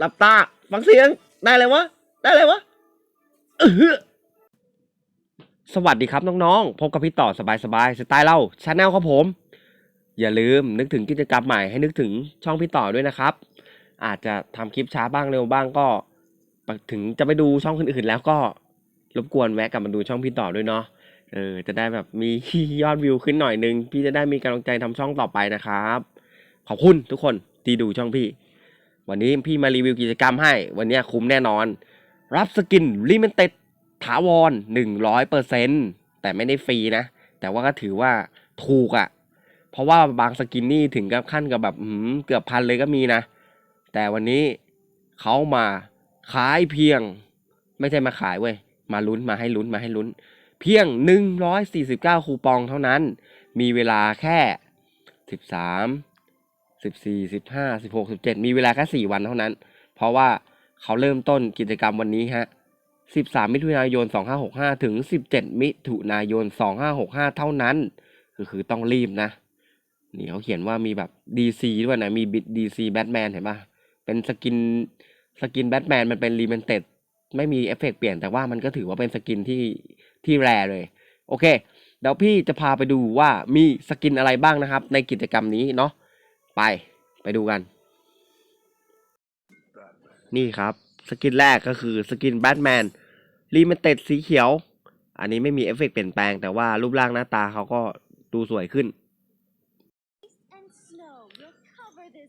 หลับตา ฟังเสียง ได้เลยวะ ได้เลยวะเออสวัสดีครับน้องๆ พบกับพี่ต่อสบายๆ สไตล์เล่าชาแนลครับผม อย่าลืมนึกถึงกิจกรรมใหม่ให้นึกถึงช่องพี่ต่อด้วยนะครับ อาจจะทำคลิปช้าบ้างเร็วบ้างก็ ถึงจะไปดูช่องอื่นๆ แล้วก็รบกวนแวะกลับมาดูช่องพี่ต่อด้วยเนาะ เออ จะได้แบบมียอดวิวขึ้นหน่อยนึง พี่จะได้มีกำลังใจทำช่องต่อไปนะครับ ขอบคุณทุกคนที่ดูช่องพี่ วันนี้พี่มารีวิวกิจกรรมให้ วันนี้คุ้มแน่นอน รับสกินลิมิเต็ดถาวรหนึ่งร้อยเปอร์เซ็นแต่ไม่ได้ฟรีนะ แต่ว่าก็ถือว่าถูกอะ่ะ เพราะว่าบางสกินนี่ถึงกับขั้นกับแบบเกือบพันเลยก็มีนะ แต่วันนี้เขามาขายเพียง ไม่ใช่มาขายเว้ย มาลุ้นมาให้ลุ้นมาให้ลุ้น เพียง 149 คูปองเท่านั้น มีเวลาแค่ 13 14 15 16 17มีเวลาแค่4วันเท่านั้น เพราะว่าเขาเริ่มต้นกิจกรรมวันนี้ฮะ13มิถุนายน2565ถึง17มิถุนายน2565เท่านั้น คือคือต้องรีบนะ นี่เขาเขียนว่ามีแบบ DC ด้วยนะ มีบิด DC แบทแมนเห็นปะเป็นสกินสกินแบทแมนมันเป็นรีเมนเต็ดไม่มีเอฟเฟกต์เปลี่ยนแต่ว่ามันก็ถือว่าเป็นสกินที่ที่แรเลย โอเคเดี๋ยวพี่จะพาไปดูว่ามีสกินอะไรบ้างนะครับ ในกิจกรรมนี้เนาะ ไปไปดูกัน นี่ครับสกินแรกก็คือสกินแบทแมนรีเมนเต็ดสีเขียว อันนี้ไม่มีเอฟเฟกต์เปลี่ยนแปลง แต่ว่ารูปร่างหน้าตาเขาก็ดูสวยขึ้น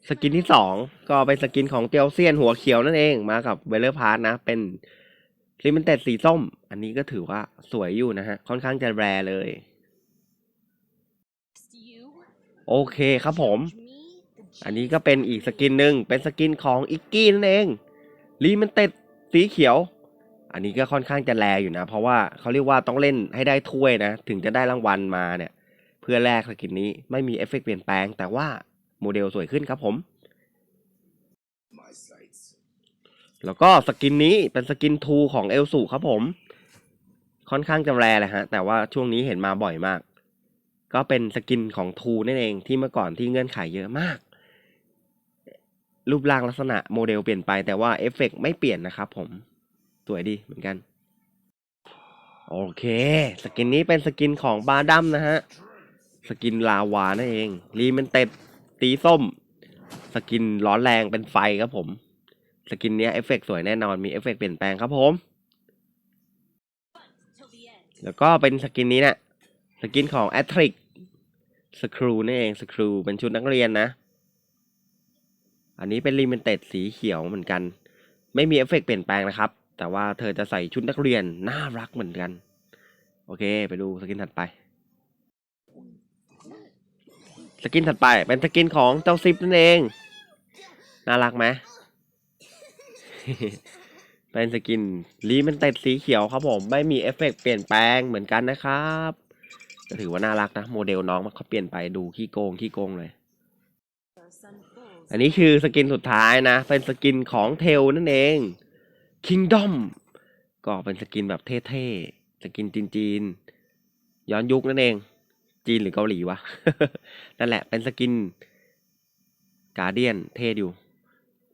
สกินที่สองก็เป็นสกินของเตียวเซียนหัวเขียวนั่นเองมากับเวเลอร์พาร์ทนะ เป็นลิมิเต็ดสีส้ม อันนี้ก็ถือว่าสวยอยู่นะฮะ ค่อนข้างจะแรเลย โอเคครับผม อันนี้ก็เป็นอีกสกินหนึ่งเป็นสกินของอิกกี้นั่นเองลิมิเต็ดสีเขียว อันนี้ก็ค่อนข้างจะแรงอยู่นะ เพราะว่าเขาเรียกว่าต้องเล่นให้ได้ถ้วยนะ ถึงจะได้รางวัลมาเนี่ย เพื่อแลกสกินนี้ไม่มีเอฟเฟกต์เปลี่ยนแปลง แต่ว่าโมเดลสวยขึ้นครับผม แล้วก็สกินนี้เป็นสกินทูของเอลสูครับผม ค่อนข้างจะแรงเลยฮะ แต่ว่าช่วงนี้เห็นมาบ่อยมาก ก็เป็นสกินของทูนั่นเองที่เมื่อก่อนที่เงื่อนไขเยอะมาก รูปร่างลักษณะโมเดลเปลี่ยนไปแต่ว่าเอฟเฟกต์ไม่เปลี่ยนนะครับผม สวยดีเหมือนกัน โอเค สกินนี้เป็นสกินของบาดัมนะฮะ สกินลาวานั่นเองรีมันเต็ดตีส้ม สกินร้อนแรงเป็นไฟครับผม สกินนี้เอฟเฟกต์สวยแน่นอนมีเอฟเฟกต์เปลี่ยนแปลงครับผม แล้วก็เป็นสกินนี้นะสกินของแอตริกสครูนั่นเองสครูเป็นชุดนักเรียนนะ อันนี้เป็นรีเมนเต็ดสีเขียวเหมือนกัน ไม่มีเอฟเฟกต์เปลี่ยนแปลงนะครับ แต่ว่าเธอจะใส่ชุดนักเรียน น่ารักเหมือนกัน โอเค ไปดูสกินถัดไป สกินถัดไปเป็นสกินของเจ้าซิปนั่นเอง น่ารักไหมเป็นสกินรีมันเต็ดสีเขียวครับผม ไม่มีเอฟเฟกต์เปลี่ยนแปลงเหมือนกันนะครับถือว่าน่ารักนะ โมเดลน้องมันเขาเปลี่ยนไปดูขี้โกงขี้โกงเลย อันนี้คือสกินสุดท้ายนะ เป็นสกินของเทลนั่นเอง Kingdom ก็เป็นสกินแบบเท่ๆ สกินจีนๆ ย้อนยุคนั่นเอง จีนหรือเกาหลีวะ นั่นแหละ เป็นสกินกาเดียนเท่อยู่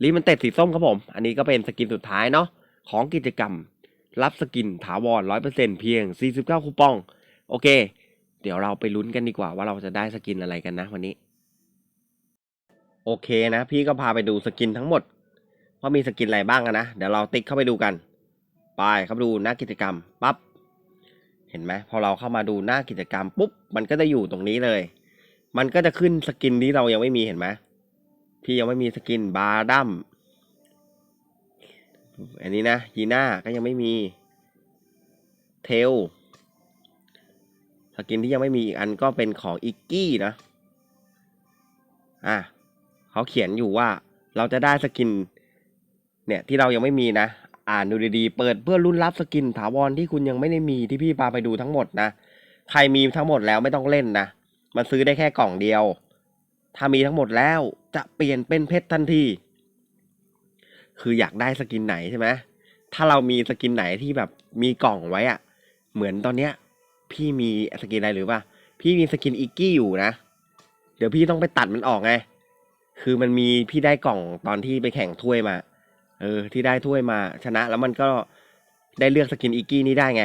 รีมันเต็ดสีส้มครับผม อันนี้ก็เป็นสกินสุดท้ายเนาะของกิจกรรม รับสกินถาวรร้อยเปอร์เซ็นเพียง 49 คูปอง โอเค เดี๋ยวเราไปลุ้นกันดีกว่าว่าเราจะได้สกินอะไรกันนะวันนี้ โอเคนะ พี่ก็พาไปดูสกินทั้งหมดว่ามีสกินอะไรบ้างนะ เดี๋ยวเราติ๊กเข้าไปดูกัน ไปเข้าไปดูหน้ากิจกรรมปั๊บเห็นไหมพอเราเข้ามาดูหน้ากิจกรรมปุ๊บมันก็จะอยู่ตรงนี้เลย มันก็จะขึ้นสกินที่เรายังไม่มีเห็นไหมพี่ยังไม่มีสกินบาร์ดัมอันนี้นะยีน่าก็ยังไม่มีเทลสกินที่ยังไม่มีอีกอันก็เป็นของอิกกี้นะ อะ เขาเขียนอยู่ว่าเราจะได้สกิน เนี่ยที่เรายังไม่มีนะ อ่านดูดีๆ เปิดเพื่อรุ่นรับสกินถาวรที่คุณยังไม่ได้มีที่พี่พาไปดูทั้งหมดนะ ใครมีทั้งหมดแล้วไม่ต้องเล่นนะ มันซื้อได้แค่กล่องเดียว ถ้ามีทั้งหมดแล้วจะเปลี่ยนเป็นเพชรทันที คืออยากได้สกินไหนใช่ไหมถ้าเรามีสกินไหนที่แบบมีกล่องไว้อะเหมือนตอนเนี้ย พี่มีสกินอะไรหรือป่ะพี่มีสกินอิกกี้อยู่นะ เดี๋ยวพี่ต้องไปตัดมันออกไง คือมันมีพี่ได้กล่องตอนที่ไปแข่งถ้วยมา เออ ที่ได้ถ้วยมา ชนะแล้วมันก็ได้เลือกสกินอีกี้นี้ได้ไง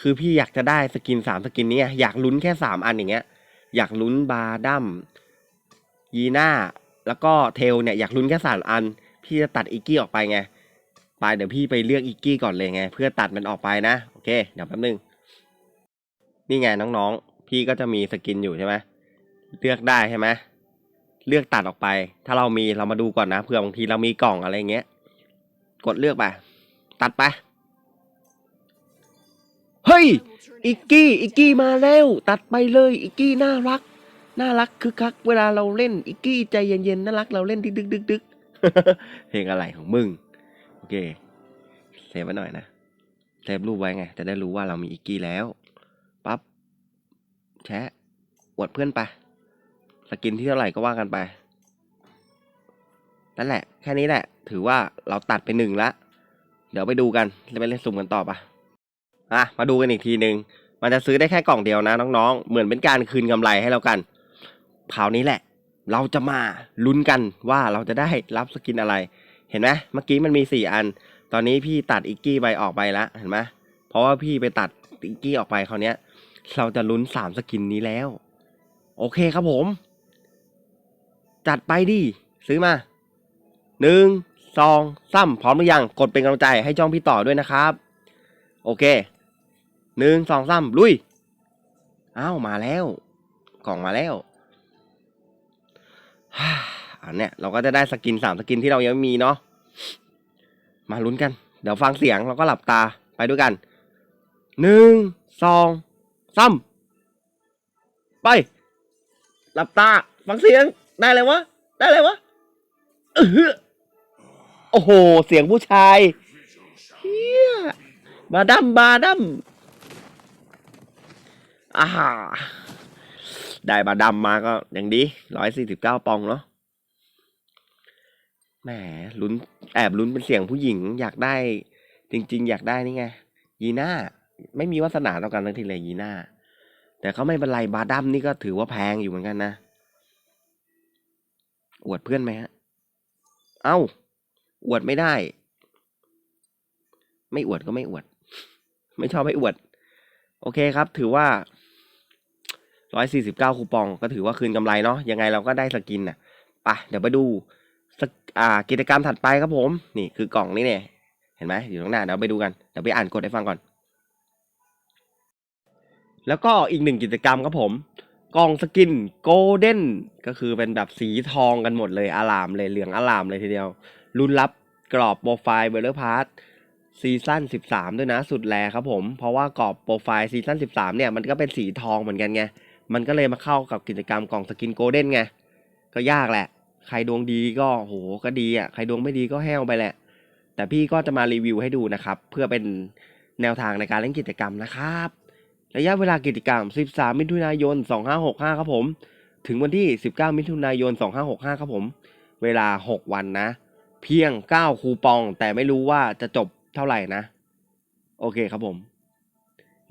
คือพี่อยากจะได้สกินสามสกินนี้อยากลุ้นแค่สามอันอย่างเงี้ย อยากลุ้นบาดัมยีน่าแล้วก็เทลเนี่ยอยากลุ้นแค่สามอัน พี่จะตัดอีกี้ออกไปไงไปเดี๋ยวพี่ไปเลือกอีกี้ก่อนเลยไง เพื่อตัดมันออกไปนะโอเคเดี๋ยวแป๊บนึงนี่ไงน้องๆ พี่ก็จะมีสกินอยู่ใช่ไหมเลือกได้ใช่ไหม เลือกตัดออกไป ถ้าเรามีเรามาดูก่อนนะเผื่อบางทีเรามีกล่องอะไรเงี้ย กดเลือกไป ตัดไป เฮ้ย อิกกี้ อิกกี้มาแล้ว ตัดไปเลย อิกกี้น่ารัก น่ารักคือคัก เวลาเราเล่น อิกกี้ใจเย็นๆ น่ารัก เราเล่นดึกดึกดึกดึกเพลงอะไรของมึง โอเค เซฟไว้หน่อยนะ เซฟรูปไว้ไง จะได้รู้ว่าเรามีอิกกี้แล้ว ปั๊บ แชะอวดเพื่อนไป กินที่เท่าไหร่ก็ว่ากันไป นั่นแหละ แค่นี้แหละ ถือว่าเราตัดไปหนึ่งละ เดี๋ยวไปดูกันแล้วไปเล่นสุ่มกันต่อปะอะ มาดูกันอีกทีหนึ่งมันจะซื้อได้แค่กล่องเดียวนะน้องๆ เหมือนเป็นการคืนกำไรให้เรากันคราวนี้แหละ เราจะมาลุ้นกันว่าเราจะได้รับสกินอะไร เห็นไหมเมื่อกี้มันมีสี่อัน ตอนนี้พี่ตัดอิกกี้ไปออกไปแล้วเห็นไหมเพราะว่าพี่ไปตัดอิกกี้ออกไปคราวนี้ยเราจะลุ้นสามสกินนี้แล้ว โอเคครับผม จัดไปดิ ซื้อมาหนึ่งสองสามพร้อมหรือยัง กดเป็นกำลังใจให้จ้องพี่ต่อด้วยนะครับ โอเคหนึ่งสองสามลุย อ้าวมาแล้ว กล่องมาแล้วฮ่าอันเนี้ยเราก็จะได้สกินสามสกินที่เรายังไม่มีเนาะมาลุ้นกัน เดี๋ยวฟังเสียงเราก็หลับตาไปด้วยกันหนึ่งสองสามไป หลับตา ฟังเสียง ได้เลยวะ ได้เลยวะเออโอ้โห เสียงผู้ชายเฮียบาดัมบาดัมอ่าได้บาดัมมาก็อย่างดีร้อยสี่สิบเก้าปองเนาะ แหมลุ้นแอบลุ้นเป็นเสียงผู้หญิง อยากได้ จริง ๆ อยากได้นี่ไง ยีน่า ไม่มีวาสนาต่อกันทั้งทีเลยยีน่า แต่เขาไม่เป็นไรบาดัมนี่ก็ถือว่าแพงอยู่เหมือนกันนะ อวดเพื่อนไหมฮะ เอ้า อวดไม่ได้ ไม่อวดก็ไม่อวด ไม่ชอบไม่อวด โอเคครับ ถือว่าร้อยสี่สิบเก้าคูปอง ก็ถือว่าคืนกำไรเนาะ ยังไงเราก็ได้สกินน่ะไปเดี๋ยวไปดูสกอ่า กิจกรรมถัดไปครับผม นี่คือกล่องนี่เนี่ย เห็นไหมอยู่ตรงหน้า เดี๋ยวไปดูกัน เดี๋ยวไปอ่านกฎให้ฟังก่อน แล้วก็อีกหนึ่งกิจกรรมครับผม กล่องสกินโกลเด้นก็คือเป็นแบบสีทองกันหมดเลยอารามเลยเหลืองอารามเลยทีเดียว รุ่นรับกรอบโปรไฟล์เบลเลอร์พาร์ทซีซั่น13 ด้วยนะสุดแลครับผมเพราะว่ากรอบโปรไฟล์ซีซั่น13 เนี่ยมันก็เป็นสีทองเหมือนกันไง มันก็เลยมาเข้ากับกิจกรรมกล่องสกินโกลเด้นไง ก็ยากแหละ ใครดวงดีก็โหก็ดีอะใครดวงไม่ดีก็แห้วไปแหละ แต่พี่ก็จะมารีวิวให้ดูนะครับ เพื่อเป็นแนวทางในการเล่นกิจกรรมนะครับ ระยะเวลากิจกรรม 13 มิถุนายน 2565 ครับผม ถึงวันที่ 19 มิถุนายน 2565 ครับผม เวลา 6 วันนะ เพียง 9 คูปอง แต่ไม่รู้ว่าจะจบเท่าไหร่นะ โอเคครับผม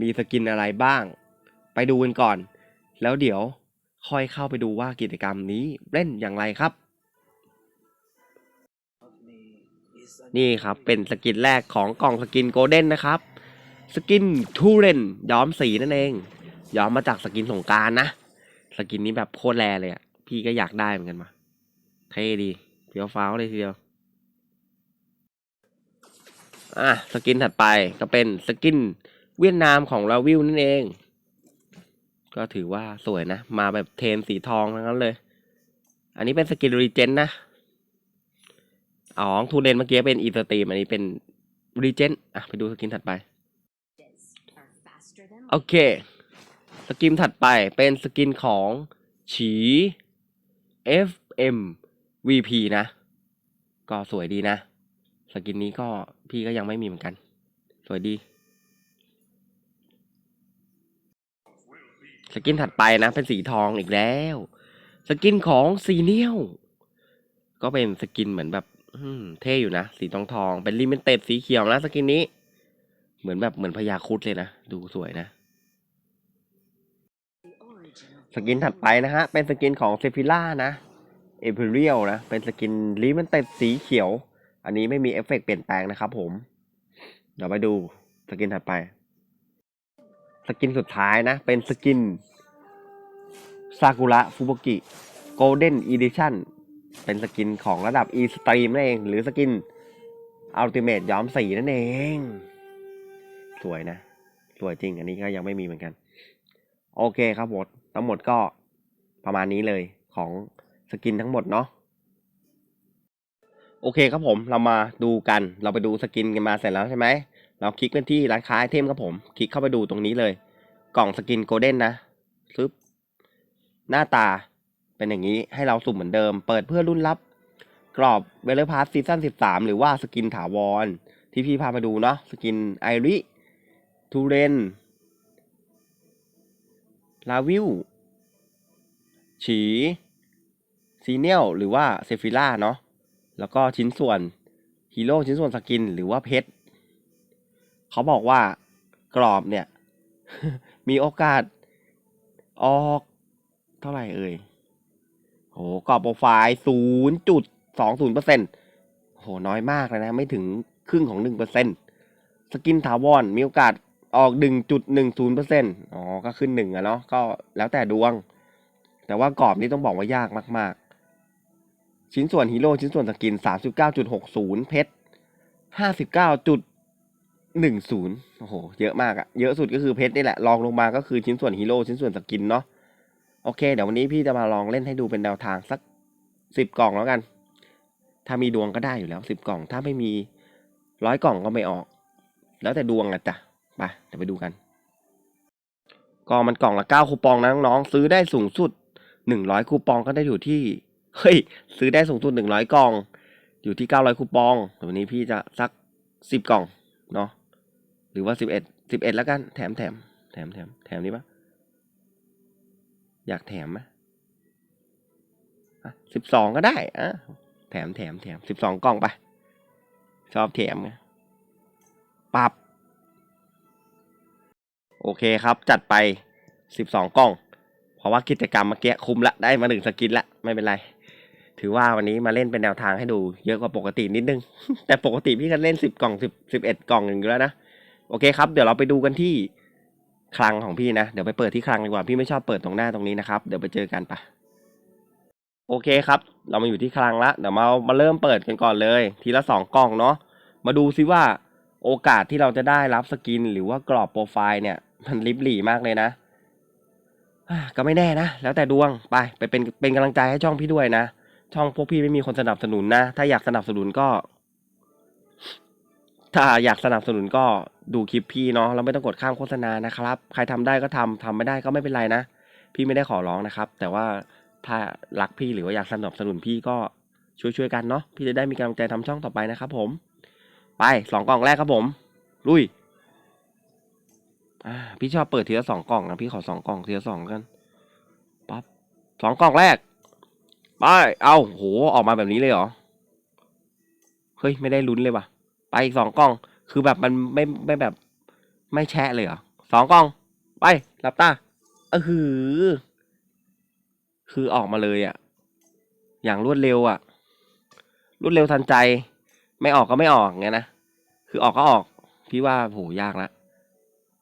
มีสกินอะไรบ้าง ไปดูกันก่อน แล้วเดี๋ยวค่อยเข้าไปดูว่ากิจกรรมนี้เล่นอย่างไรครับ นี่ครับเป็นสกินแรกของกล่องสกินโกลเด้นนะครับ สกินทูเรนย้อมสีนั่นเอง ย้อมมาจากสกินสงการนะ สกินนี้แบบโคตรแรเลยอะ พี่ก็อยากได้เหมือนกันมาเท่ดีเฟี้ยวฟ้าวเลยทีเดียว อะสกินถัดไปก็เป็นสกินเวียดนามของลาวิวนั่นเอง ก็ถือว่าสวยนะ มาแบบเทนสีทองทั้งนั้นเลย อันนี้เป็นสกินรีเจนนะอ๋อทูเรนเมื่อกี้เป็นอีสตรีมอันนี้เป็นรีเจนอะไปดูสกินถัดไป โอเค สกินถัดไปเป็นสกินของฉี FM VP นะ ก็สวยดีนะ สกินนี้ก็พี่ก็ยังไม่มีเหมือนกัน สวยดี สกินถัดไปนะ เป็นสีทองอีกแล้ว สกินของซีเนียลก็เป็นสกินเหมือนแบบเท่อยู่นะ สีทองทอง เป็นลิมิเต็ดสีเขียวนะ สกินนี้ เหมือนแบบเหมือนพญาคุดเลยนะ ดูสวยนะ สกินถัดไปนะฮะ เป็นสกินของเซฟิล่านะเอเ r เรียลนะ เป็นสกินลิมิเต็ดสีเขียว อันนี้ไม่มีเอฟเฟกต์เปลี่ยนแปลงนะครับผม เดี๋ยวไปดูสกินถัดไป สกินสุดท้ายนะ เป็นสกินซากุระฟูบุกิโกลเด้นอีดิชั่นเป็นสกินของระดับ e สตรีมนั่นเอง หรือสกินอัลติเม e ย้อมสีนั่นเอง สวยนะ สวยจริง อันนี้ก็ยังไม่มีเหมือนกัน โอเคครับหม ทั้งหมดก็ประมาณนี้เลยของสกินทั้งหมดเนาะโอเคครับผมเรามาดูกันเราไปดูสกินกันมาเสร็จแล้วใช่ไหมเราคลิกไปที่ร้านค้าไอเทมครับผมคลิกเข้าไปดูตรงนี้เลย กล่องสกินโกลเด้นนะซึบหน้าตาเป็นอย่างนี้ให้เราสุ่มเหมือนเดิม เปิดเพื่อรุ่นรับ กรอบเวลเลอร์พาสซีซั่น13 หรือว่าสกินถาวร ที่พี่พามาดูเนาะสกินไอริทูเรน ลาวิวฉีซีเนียลหรือว่าเซฟิล่าเนาะแล้วก็ชิ้นส่วนฮีโร่ชิ้นส่วนสกินหรือว่าเพชรเขาบอกว่ากรอบเนี่ย มีโอกาสออกเท่าไหร่เอ่ยโหกรอบโปรไฟล์ศูนย์จุดสองศูนย์เปอร์เซ็นต์โหน้อยมากเลยนะ ไม่ถึงครึ่งของหนึ่งเปอร์เซ็นต์สกินถาวรมีโอกาส ออกหนึ่งจุดหนึ่งศูนย์เปอร์เซ็นต์อ๋อ ก็ขึ้นหนึ่งอะเนาะ ก็แล้วแต่ดวง แต่ว่ากรอบนี่ต้องบอกว่ายากมาก ๆ ชิ้นส่วนฮีโร่ชิ้นส่วนสกินสามสิบเก้าจุดหกศูนย์เพชรห้าสิบเก้าจุดหนึ่งศูนย์โอ้โห เยอะมากอะเยอะสุดก็คือเพชรนี่แหละ รองลงมาก็คือชิ้นส่วนฮีโร่ชิ้นส่วนสกินเนาะ โอเค เดี๋ยววันนี้พี่จะมาลองเล่นให้ดูเป็นแนวทางสักสิบกล่องแล้วกัน ถ้ามีดวงก็ได้อยู่แล้วสิบกล่อง ถ้าไม่มีร้อยกล่องก็ไม่ออก แล้วแต่ดวงอะจ้ะ ไปเดี๋ยวไปดูกันก็มันกล่องละเก้าคูปองนะน้องๆซื้อได้สูงสุดหนึ่งร้อยคูปองก็ได้อยู่ที่เฮ้ยซื้อได้สูงสุดหนึ่งร้อยกล่อง อยู่ที่เก้าร้อยคูปองวันนี้พี่จะสักสิบกล่องเนาะหรือว่าสิบเอ็ดสิบเอ็ดแล้วกันแถมแถมแถมแถมแถมนี้ปะอยากแถมไหมสิบสองก็ได้อะแถมแถมแถมสิบสองกล่องไป ชอบแถมไงปรับ โอเคครับ จัดไปสิบสองกล่อง เพราะว่ากิจกรรมเมื่อกี้คุ้มละได้มาหนึ่งสกินละไม่เป็นไร ถือว่าวันนี้มาเล่นเป็นแนวทางให้ดู เยอะกว่าปกตินิดนึง แต่ปกติพี่ก็เล่นสิบกล่องสิบสิบเอ็ดกล่องอย่างอยู่แล้วนะ โอเคครับ เดี๋ยวเราไปดูกันที่คลังของพี่นะ เดี๋ยวไปเปิดที่คลังดีกว่า พี่ไม่ชอบเปิดตรงหน้าตรงนี้นะครับ เดี๋ยวไปเจอกันปะโอเคครับ เรามาอยู่ที่คลังละ เดี๋ยวมามาเริ่มเปิดกันก่อนเลย ทีละสองกล่องเนาะ มาดูซิว่าโอกาสที่เราจะได้รับสกิน หรือว่ากรอบโปรไฟล์เนี่ย มันลิบหลี่มากเลยนะก็ไม่แน่นะ แล้วแต่ดวงไปไปเป็นเป็นกำลังใจให้ช่องพี่ด้วยนะ ช่องพวกพี่ไม่มีคนสนับสนุนนะ ถ้าอยากสนับสนุนก็ ถ้าอยากสนับสนุนก็ดูคลิปพี่เนาะแล้วไม่ต้องกดข้ามโฆษณานะครับ ใครทำได้ก็ทำทำไม่ได้ก็ไม่เป็นไรนะ พี่ไม่ได้ขอร้องนะครับ แต่ว่าถ้ารักพี่หรือว่าอยากสนับสนุนพี่ก็ช่วยๆกันเนาะพี่จะได้มีกำลังใจทำช่องต่อไปนะครับผม ไปสองกล่องแรกครับผม ลุย อ่าพี่ชอบเปิดทีละสองกล่องนะพี่ขอสองกล่องทีละสองกันปั๊บสองกล่องแรกไปเอาโหออกมาแบบนี้เลยเหรอเฮ้ยไม่ได้ลุ้นเลยว่ะ ไปอีกสองกล่อง คือแบบมันไม่ไม่แบบ ไม่แชะเลยเหรอสองกล่อง ไปหลับตาเออหือ คือออกมาเลยอะ่ะ อย่างรวดเร็วอะ่ะ รวดเร็วทันใจ ไม่ออกก็ไม่ออกไงนะ คือออกก็ออก พี่ว่าโหยากละ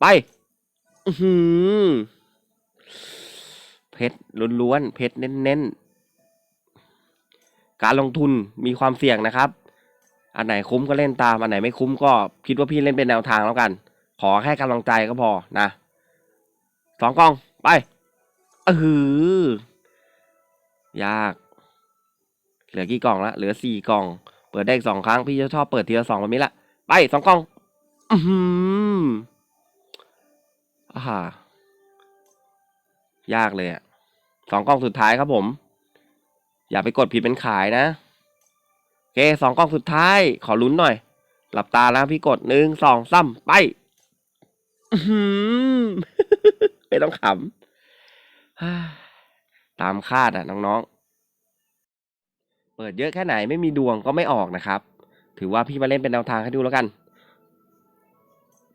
ไปอือหือเพชรล้วนๆเพชรเน้นๆ การลงทุนมีความเสี่ยงนะครับ อันไหนคุ้มก็เล่นตาม อันไหนไม่คุ้มก็คิดว่าพี่เล่นเป็นแนวทางแล้วกัน ขอแค่กำลังใจก็พอนะสองกองไปเออยาก เหลือกี่กล่องละเหลือสี่กล่อง เปิดได้อีกสองครั้ง พี่จะชอบเปิดทีละสองแบบนี้ละไปสองกล่อง อือหื อ่ายากเลยอะสองกล่องสุดท้ายครับผม อย่าไปกดผิดเป็นขายนะโอเคสองกล่องสุดท้าย ขอลุ้นหน่อย หลับตาแล้วพี่กดหนึ่งสองสามไปไม่ต้องขำตามคาดอะน้องๆ เปิดเยอะแค่ไหนไม่มีดวงก็ไม่ออกนะครับ ถือว่าพี่มาเล่นเป็นแนวทางให้ดูแล้วกัน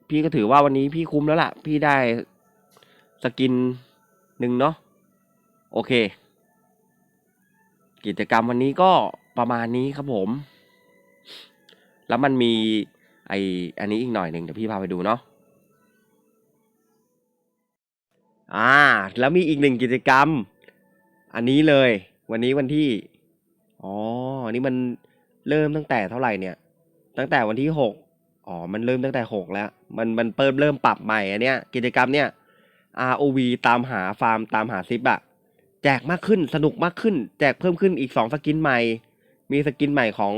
พี่ก็ถือว่าวันนี้พี่คุ้มแล้วล่ะ พี่ได้สกินหนึ่งเนาะโอเค กิจกรรมวันนี้ก็ประมาณนี้ครับผม แล้วมันมีไออันนี้อีกหน่อยหนึ่งเดี๋ยวพี่พาไปดูเนาะอ่า แล้วมีอีกหนึ่งกิจกรรม อันนี้เลย วันนี้วันที่อ๋อนนี้มันเริ่มตั้งแต่เท่าไหร่เนี่ย ตั้งแต่วันที่หก อ๋อ มันเริ่มตั้งแต่หกแล้ว มันมันเปิดเริ่มปรับใหม่อันเนี้ยกิจกรรมเนี่ย ROV ตามหาฟาร์มตามหาซิปอะแจกมากขึ้นสนุกมากขึ้น แจกเพิ่มขึ้นอีกสองสกินใหม่ มีสกินใหม่ของ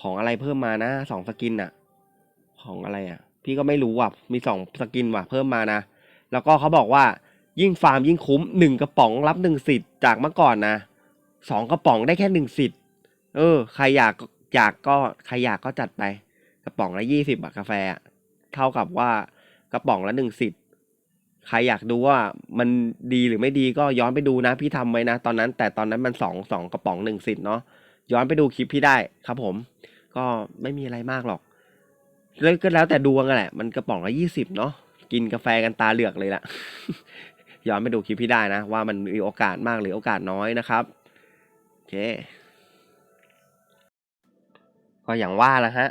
ของอะไรเพิ่มมานะสองสกินอะของอะไรอะพี่ก็ไม่รู้อะมีสองสกินว่ะเพิ่มมานะ แล้วก็เขาบอกว่ายิ่งฟาร์มยิ่งคุ้มหนึ่งกระป๋องรับหนึ่งสิทธิ์จากเมื่อก่อนนะสองกระป๋องได้แค่หนึ่งสิทธิ์เออ ใครอยากอยากก็ใครอยากก็จัดไป กระป๋องละยี่สิบอะกาแฟเท่ากับว่ากระป๋องละหนึ่งสิทธิ์ใครอยากดูว่ามันดีหรือไม่ดีก็ย้อนไปดูนะ พี่ทำไว้นะ ตอนนั้น แต่ตอนนั้นมันสองสองกระป๋องหนึ่งสิทธิ์เนาะย้อนไปดูคลิปพี่ได้ครับผม ก็ไม่มีอะไรมากหรอกแล้วก็แล้วแต่ดวงแหละ มันกระป๋องละยี่สิบเนาะกินกาแฟกันตาเหลือกเลยละย้อนไปดูคลิปพี่ได้นะ ว่ามันมีโอกาสมากหรือโอกาสน้อยนะครับโอเคก็อย่างว่าละฮะ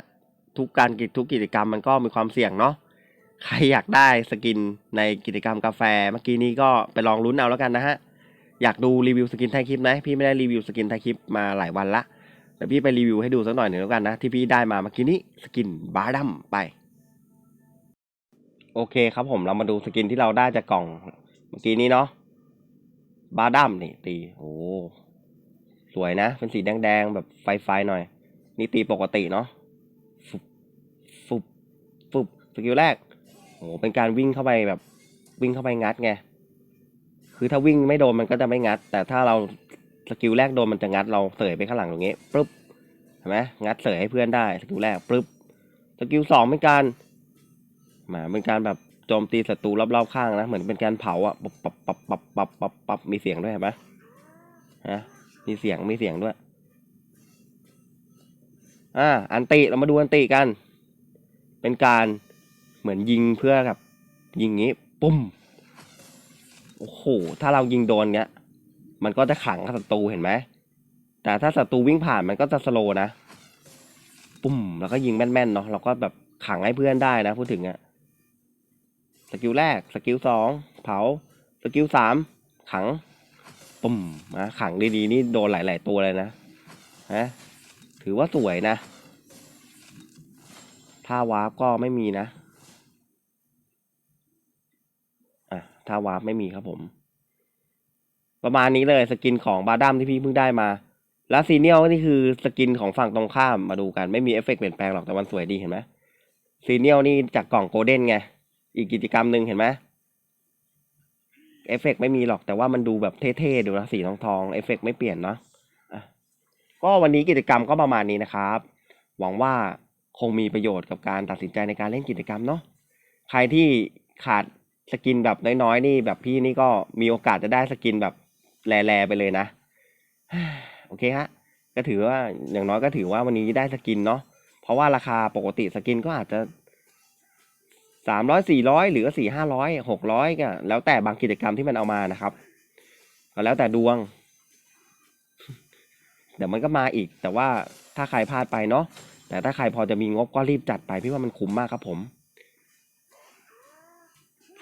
ทุกการกิจทุกกิจกรรมมันก็มีความเสี่ยงเนาะใครอยากได้สกินในกิจกรรมกาแฟ เมื่อกี้นี้ก็ไปลองลุ้นเอาแล้วกันนะฮะอยากดูรีวิวสกินไทยคลิปไหมพี่ไม่ได้รีวิวสกินไทยคลิปมาหลายวันละเดี๋ยวพี่ไปรีวิวให้ดูสักหน่อยหนึ่งแล้วกันนะ ที่พี่ได้มาเมื่อกี้นี้สกินบาร์ดัมไป โอเคครับผมเรามาดูสกินที่เราได้จากกล่องเมื่อกี้นี้เนาะบาร์ดัมนี่ตีโอ้สวยนะ เป็นสีแดงๆแบบไฟๆหน่อย นี่ตีปกติเนาะ สกิลแรกโอ้เป็นการวิ่งเข้าไปแบบวิ่งเข้าไปงัดไง คือถ้าวิ่งไม่โดนมันก็จะไม่งัด แต่ถ้าเราสกิลแรกโดนมันจะงัดเราเสยไปข้างหลังตรงนี้ปึ๊บเห็นไหมงัดเสยให้เพื่อนได้สกิลแรกปึ๊บสกิลสองเป็นการมาเป็นการแบบโจมตีศัตรูรอบๆข้างนะเหมือนเป็นการเผาอะปับปับปับปับปับปับปับมีเสียงด้วยเห็นไหมฮะมีเสียงมีเสียงด้วยอ่าอันติเรามาดูอันติกัน เป็นการ เหมือนยิงเพื่อกับยิงงี้ปุ้มโอ้โหถ้าเรายิงโดนเนี้ย มันก็จะขังศัตรูเห็นไหมแต่ถ้าศัตรูวิ่งผ่านมันก็จะสโลนะปุ้มแล้วก็ยิงแม่นๆเนาะเราก็แบบขังให้เพื่อนได้นะพูดถึงอะสกิลแรกสกิลสองเผาสกิลสามขังปุ้มนะขังดีๆนี่โดนหลาย ๆ ตัวเลยนะฮะถือว่าสวยนะ ถ้าวาร์ปก็ไม่มีนะ อะ ถ้าวาร์ปไม่มีครับผม ประมาณนี้เลยสกินของบาดัมที่พี่เพิ่งได้มาแล้วซีเนียลนี่คือสกินของฝั่งตรงข้ามมาดูกันไม่มีเอฟเฟกต์เปลี่ยนแปลงหรอกแต่มันสวยดีเห็นไหมซีเนียลนี่จากกล่องโกลเด้นไง อีกกิจกรรมหนึ่งเห็นไหมเอฟเฟกต์ไม่มีหรอกแต่ว่ามันดูแบบเท่ๆดูนะสีทองทองๆเอฟเฟกต์ไม่เปลี่ยนเนาะก็วันนี้กิจกรรมก็ประมาณนี้นะครับ หวังว่าคงมีประโยชน์กับการตัดสินใจในการเล่นกิจกรรมเนาะใครที่ขาด สกินแบบน้อยๆนี่แบบพี่นี่ก็มีโอกาสจะได้สกินแบบแลๆไปเลยนะ โอเคฮะ ก็ถือว่าอย่างน้อยก็ถือว่าวันนี้ได้สกินเนาะ เพราะว่าราคาปกติสกินก็อาจจะสามร้อยสี่ร้อยหรือสี่ห้าร้อยหกร้อยก็แล้วแต่บางกิจกรรมที่มันเอามานะครับก็แล้วแต่ดวง เดี๋ยวมันก็มาอีก แต่ว่าถ้าใครพลาดไปเนาะแต่ถ้าใครพอจะมีงบก็รีบจัดไปพี่ว่ามันคุ้มมากครับผม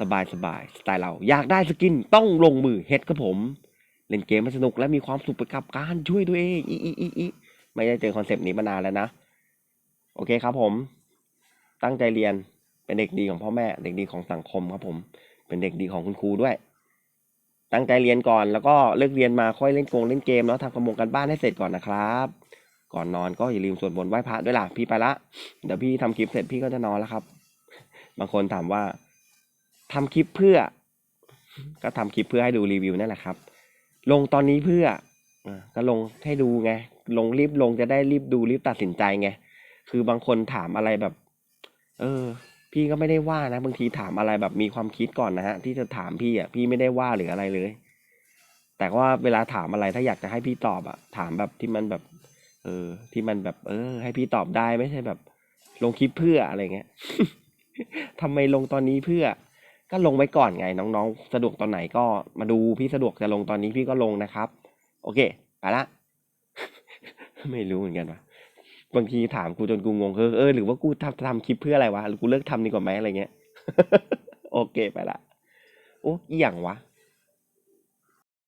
สบายสบายสไตล์เราอยากได้สกินต้องลงมือเฮ็ดครับผม เล่นเกมมันสนุกและมีความสุขไปกับการช่วยตัวเองอีอีอีอีไม่ได้เจอคอนเซปต์นี้มานานแล้วนะ โอเคครับผม ตั้งใจเรียนเป็นเด็กดีของพ่อแม่ เด็กดีของสังคมครับผม เป็นเด็กดีของคุณครูด้วย ตั้งใจเรียนก่อนแล้วก็เลิกเรียนมาค่อยเล่นโกงเล่นเกมแล้วทำกระมงกันบ้านให้เสร็จก่อนนะครับ ก่อนนอนก็อย่าลืมสวดมนต์ไหว้พระด้วยล่ะพี่ไปละเดี๋ยวพี่ทำคลิปเสร็จพี่ก็จะนอนแล้วครับ บางคนถามว่า ทำคลิปเพื่อ ก็ทำคลิปเพื่อให้ดูรีวิวนั่นแหละครับ ลงตอนนี้เพื่ออก็ลงให้ดูไง ลงรีบลงจะได้รีบดูรีบตัดสินใจไง คือบางคนถามอะไรแบบ เออ พี่ก็ไม่ได้ว่านะ บางทีถามอะไรแบบมีความคิดก่อนนะฮะ ที่จะถามพี่อะ พี่ไม่ได้ว่าหรืออะไรเลย แต่ว่าเวลาถามอะไรถ้าอยากจะให้พี่ตอบอะ ถามแบบที่มันแบบ เออ ที่มันแบบ เออ ให้พี่ตอบได้ไม่ใช่แบบ ลงคลิปเพื่ออะไรเงี้ยทำไมลงตอนนี้เพื่อ ก็ลงไว้ก่อนไงน้องๆ สะดวกตอนไหนก็มาดูพี่สะดวกจะลงตอนนี้พี่ก็ลงนะครับ โอเคไปละ ไม่รู้เหมือนกันวะบางทีถามกูจนกูงงเออเออหรือว่ากูทำทำคลิปเพื่ออะไรวะหรือกูเลิกทำดีกว่าไหมอะไรเงี้ย โอเคไปละโอ้อีหยังวะ